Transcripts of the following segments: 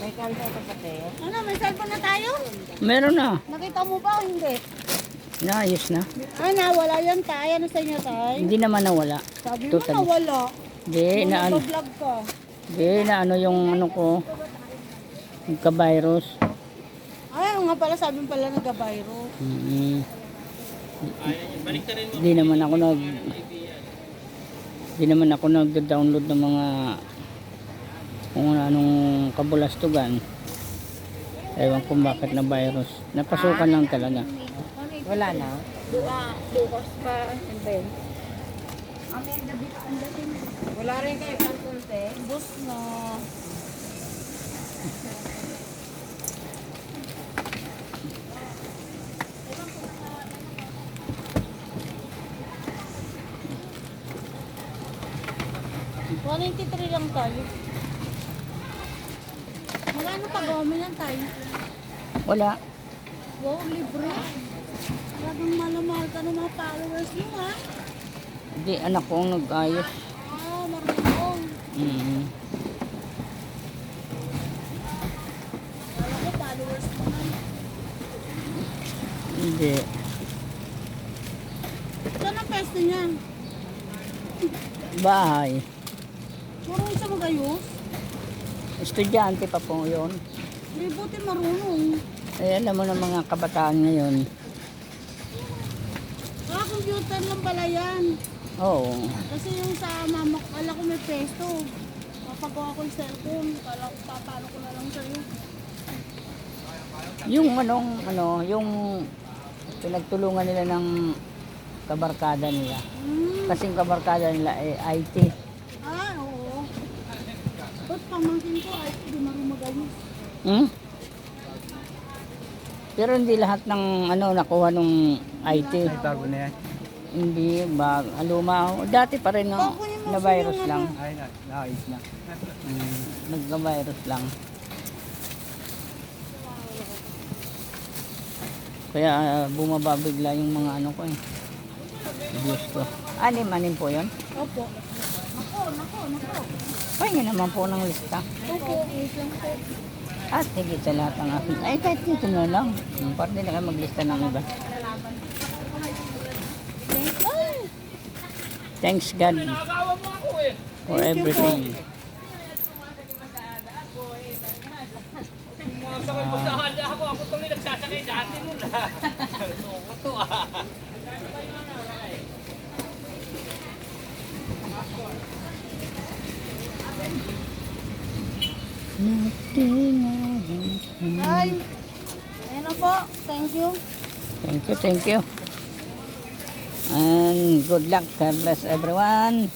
May kanto ka pati. Ano, may cellphone na tayo? Meron na. Nakita mo ba o hindi? Naayos na. Ay, nawala yan tayo. Ano sa inyo tayo? Hindi naman nawala. Sabi mo Totally. nawala. Hindi na ano, Nag-vlog ka. hindi na ano yung ano ko. Nagka-virus. Ay, ano nga pala, sabi mo pala nagka-virus. Mm. Hindi naman ako nag Hindi naman ako nag-download ng mga kung ano anong kabulastugan. Ewan kung bakit na virus. Napasukan lang talaga. Wala na. Bukas pa. And then, Wala rin kayo kantunte. bus na. $193 lang tayo. Pag-gawin lang tayo? Wala. Wow, libre. Talagang malamahal ka ng mga followers mo, ha? Hindi, anak ko ang nag-ayos. Ah, marunong. Mm. Kala ko followers mo na. Hindi. Saan ang pwesto niya? Bahay. Marunong siya magayos. Estudyante pa po yun. May buti marunong. Eh, alam mo ng mga kabataan ngayon. Ah, computer lang pala yan. Oo. Kasi yung sa mama ko, kala ko may pesto. Papagawa ko yung cellphone. Kala ko papano ko na lang sa'yo. Yung anong, ano, yung pinagtulungan nila ng kabarkada nila. Hmm. Kasing kabarkada nila eh, IT. Ah, oo. Ba't pamangkin ko ay hindi marunong magayos? Hmm? Pero hindi lahat ng ano nakuha nung IT. Bago na yan. Hindi ba luma. Dati pa rin no, Kukunin mo na sa virus yung lang. Ay, na, naayos na. Mm, nagka-virus lang. Kaya ah, bumaba bigla yung mga ano ko eh. Views ko. Anim-anim po yun. Opo. Nako, nako, nako. Pahingi naman po ng lista. Opo, wait lang po. At higit sa lahat ng akin. Ay, kahit dito na lang. Hmm, Para din na kayo maglista ng iba. Thanks God for everything. Ay. Ayun na po. Thank you. Thank you, thank you. And good luck. God bless everyone.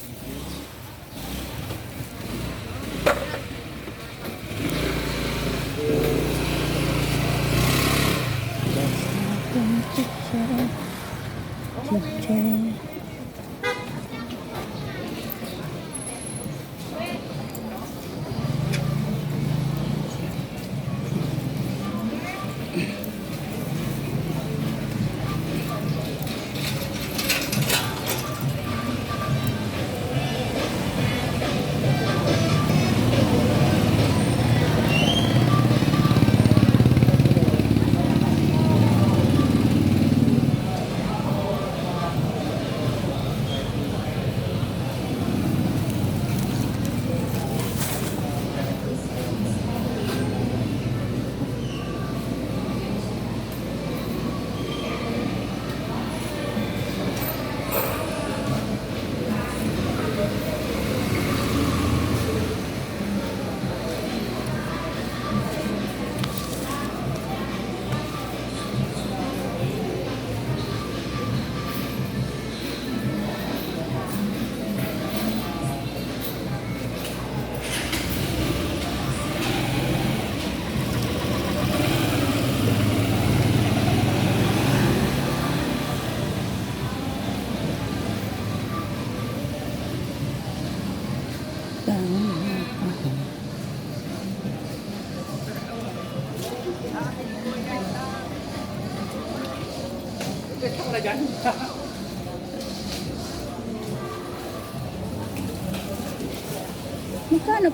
Magkano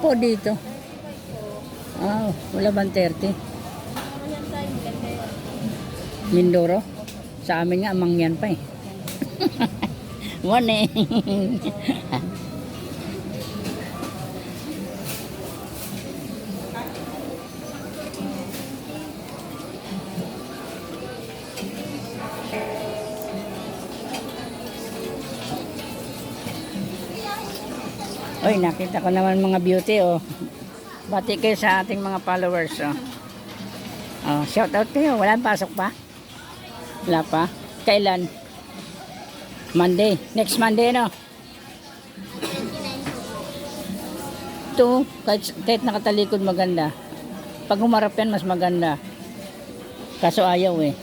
po dito? Ah, wala bang 30? Ano yan tayo, maganda yun. Mindoro? Sa amin nga, mangyan pa eh. Morning! Oy, nakita ko naman mga beauty oh. Bati kayo sa ating mga followers oh. Oh, shout out kayo. Wala pasok pa? Wala pa? Kailan? Monday. Next Monday, no? Ito, kahit, kahit nakatalikod maganda. Pag humarap yan, mas maganda. Kaso ayaw eh.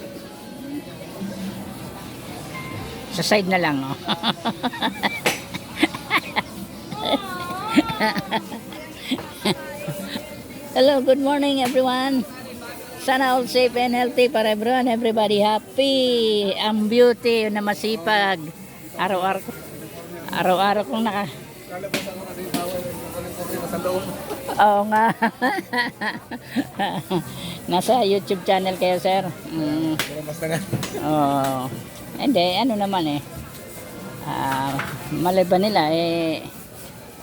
Sa side na lang, oh. Hello, good morning everyone. Sana all safe and healthy para everyone, everybody happy. Ang beauty na masipag. Araw-araw. Araw-araw kong naka... Oo nga. Nasa YouTube channel kayo, sir. Mm. Hindi, ano naman eh. Ah, malay ba nila eh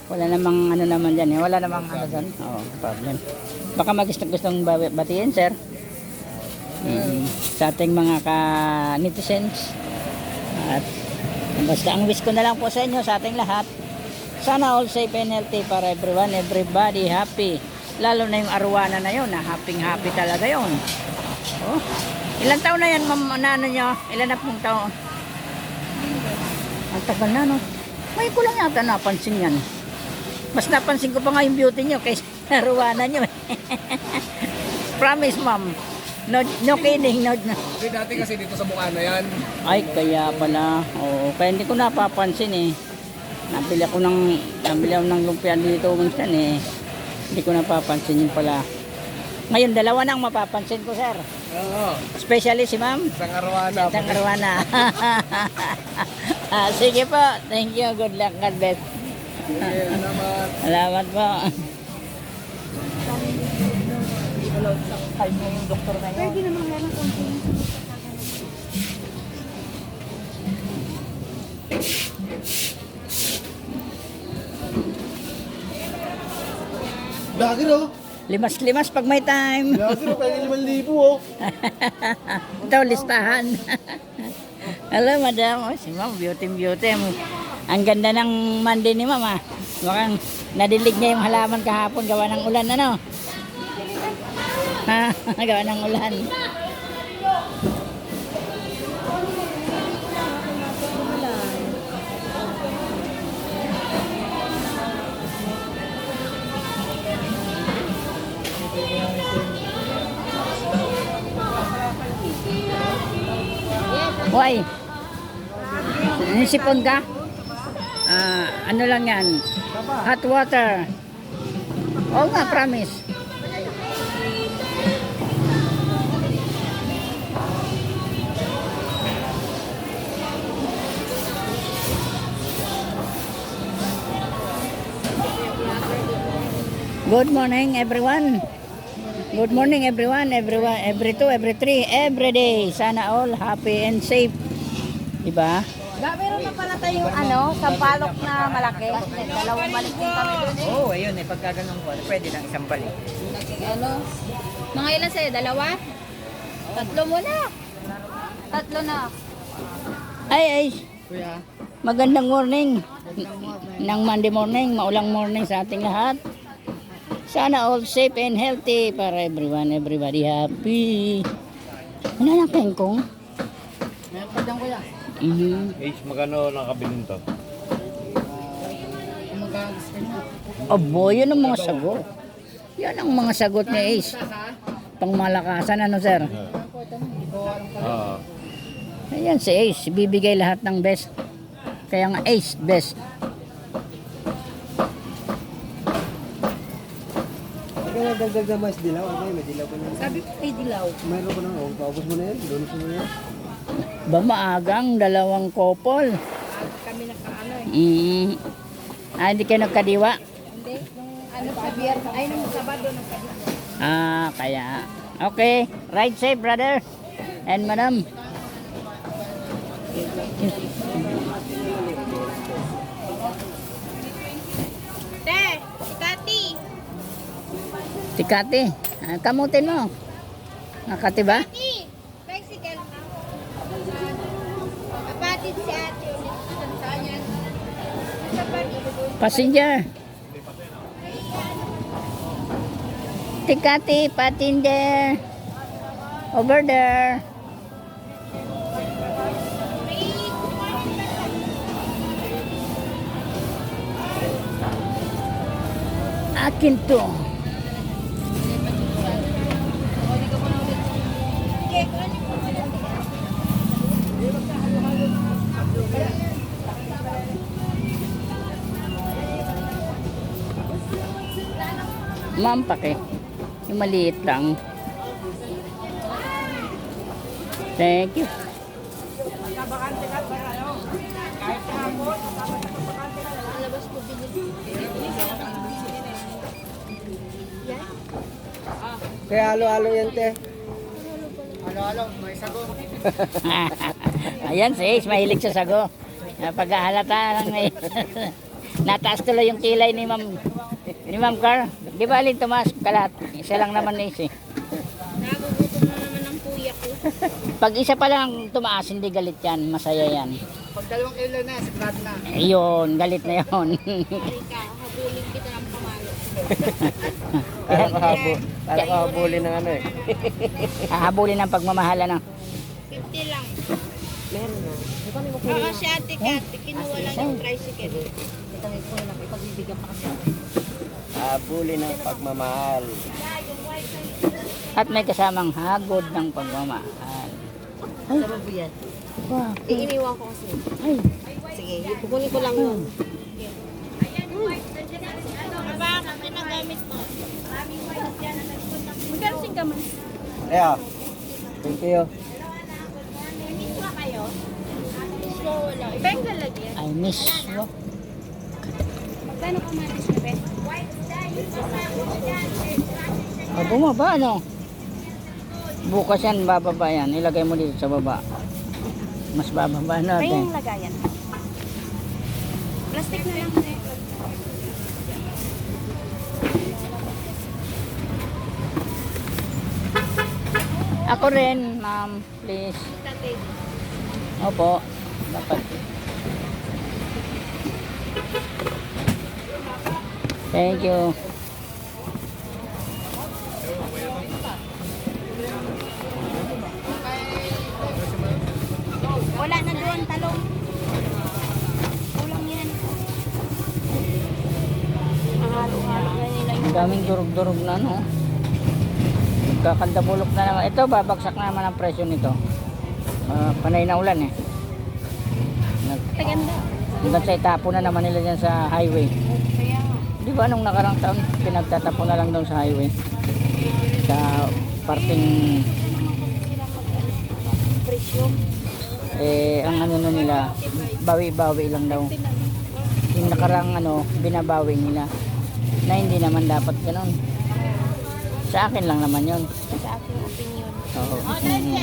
wala namang ano naman dyan eh. Wala namang ano dyan. Oo, problem. Baka magustong-gustong ba- batiin, sir. Mm, sa ating mga ka-netizens. At basta ang wish ko na lang po sa inyo, sa ating lahat, sana all safe and healthy para everyone, everybody happy. Lalo na yung arwana na yun, na happy happy talaga yun. Oh. Ilan taon na yan, ma'am, na ano nyo? Ilan na pong taon? Ang tagal na, no? May ko lang yata napansin yan. Mas napansin ko pa nga yung beauty nyo kaysa arwana nyo. Promise, ma'am. No, no kidding. No, no. Kasi dati kasi dito sa Bukana yan. Ay, kaya pala. Oo, kaya hindi ko napapansin eh. Nabili ako ng, nabili ako ng lumpia dito minsan eh. Hindi ko napapansin yung pala. Ngayon, dalawa na ang mapapansin ko, sir. Oo. Especially si ma'am. Isang arawana. Isang arwana. ah, sige po. Thank you. Good luck. God bless. Sige, salamat. Salamat po. Pwede naman meron konti. Dagi no? Limas-limas pag may time. Dagi no, kaya limang libo oh. Ito, listahan. Hello, madam. Oh, si ma'am, beauty beauty. Ang ganda ng Monday ni mama. Mukhang nadilig niya yung halaman kahapon gawa ng ulan, ano? Ha, gawa ng ulan. Hoy, nisipon ka? Ah, ano lang yan? Hot water. Oo nga, promise. Good morning, everyone. Good morning, everyone. Everyone, every two, every three, every day. Sana all happy and safe. Diba? Meron na pala tayong ano, sampalok na malaki. Dalawang balik din kami doon eh. Oo, oh, ayun eh. Pagka ganun po, pwede lang isang balik. Ano? Mga ilan sa'yo? Dalawa? Tatlo muna. Tatlo na. Ay, ay. Kuya, Magandang morning. Nang Monday morning, maulang morning sa ating lahat. Sana all safe and healthy para everyone, everybody happy. Wala lang pengkong. meron pa dyan kuya. Mhm. H, magkano nakabilin to? Abo, yun ang mga sagot. Yan ang mga sagot ni Ace. Pangmalakasan, ano sir? Oo. Ayan si Ace, bibigay lahat ng best. Kaya nga Ace, best. Kaya dagdag na mais dilaw. May dilaw ko na. Sabi ko kay Dilaw. Mayroon ko na. Oh, paubos mo na yan. Doon mo na yan. Ba maagang dalawang couple. Kami nakaano eh. Mm. Ah, hindi kayo nagkadiwa? Hindi, nung ano sa biyar, ay nung Sabado nagkadiwa. Ah, kaya. Okay. Ride safe, brother. And madam. Te, si Kati. Tikati. Ah, kamutin mo. Nakati ba? Kati, Passenger. Tikati, patinder. Over there. Akin to. Ma'am, pake. Yung maliit lang. Thank you. Kaya halo-halo yan, te. Ayan, si Ace, mahilig sa sago. Ah, Pagkahalata lang may... Nataas tuloy yung kilay ni Ma'am ni Ma'am Car. Di ba alin tumaas kalat? Isa lang naman ni Ace. eh. Nagugutom na naman ang kuya ko. Pag isa pa lang tumaas, hindi galit yan. Masaya yan. Pag dalawang kilo na, sigurado na. Ayun, galit na yun. Rika, habulin kita ng pamalo. Kala ko habo. Kala ko habulin ng ano eh. Hahabulin ang pagmamahala ng 50 lang. Meron na. Baka si ate Kati, kinuha lang yung tricycle. Habulin ng pagmamahal. at may kasamang hagod ng pagmamahal. Iiniwan ko kasi. Sige, kukunin ko lang yun. Aba, kasi nagamit mo. Magkano sing kaman? Kaya, thank you. Miswa kayo? Miswa wala. Bengal lagi. I miss you. Magkano ka man is bebe? O, bumaba, ano? Bukas yan, bababa yan. Ilagay mo dito sa baba. Mas bababa natin. lagayan. Plastic na lang. Ako rin, ma'am. Please. Opo. Dapat. Thank you. Wala na doon talong. Kulang yan. Mahalo-halo na nila Ang daming durog-durog na, no? Kakandabulok na naman. Ito, babagsak na naman ang presyo nito. Ah, panay na ulan, eh. Nag Taganda. hanggang sa itapo na naman nila dyan sa highway. Ba nung nakarang taon, pinagtatapon na lang doon sa highway? Sa parting, eh, ang ano na nila, bawi-bawi lang daw. Yung nakarang ano, binabawi nila. Na hindi naman dapat ganun. Sa akin lang naman yun. Sa aking opinion. Oo. Mm.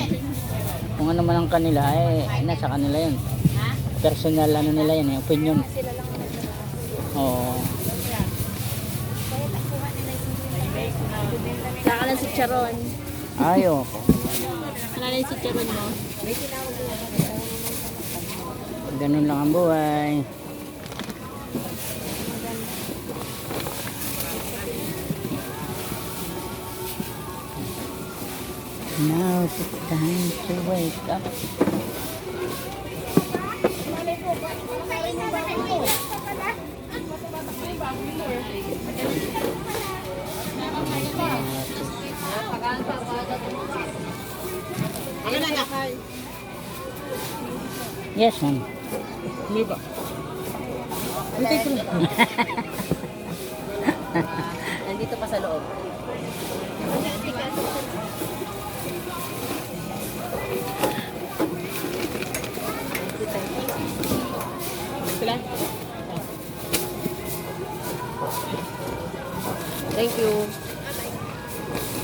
Kung ano man ang kanila, eh, nasa kanila yun. Personal ano nila yan, eh, opinion. Oo. Saka lang si Charon. Ayoko. Saka lang si Charon mo. Ganun lang ang buhay. Now it's time to wake up. Yes, ma'am. Nandito pa sa loob. Thank you.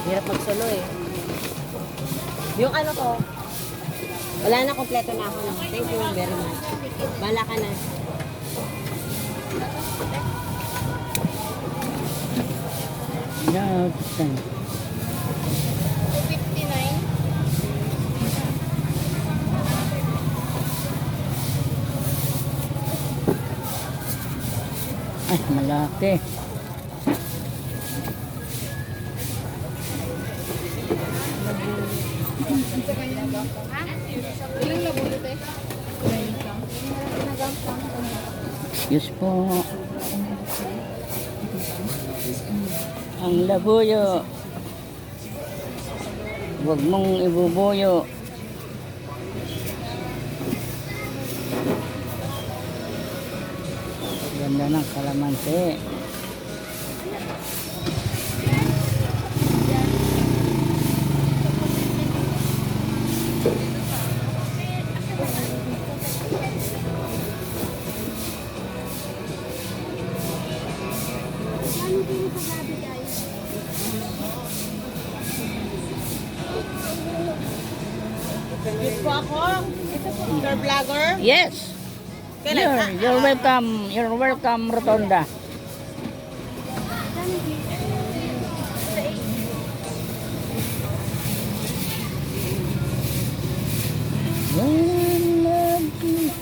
Hirap magsolo eh. Yung ano ko, wala na, kompleto na ako. Thank you very much. Bala ka na. Yeah, saan? 59. Ay, malaki. Excuse po. Ang labuyo. Huwag mong ibubuyo. Ganda ng kalamansi. Excuse po ako. Sir Vlogger. Yes! You're, you're welcome. You're welcome, Rotonda. When love you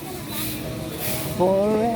forever.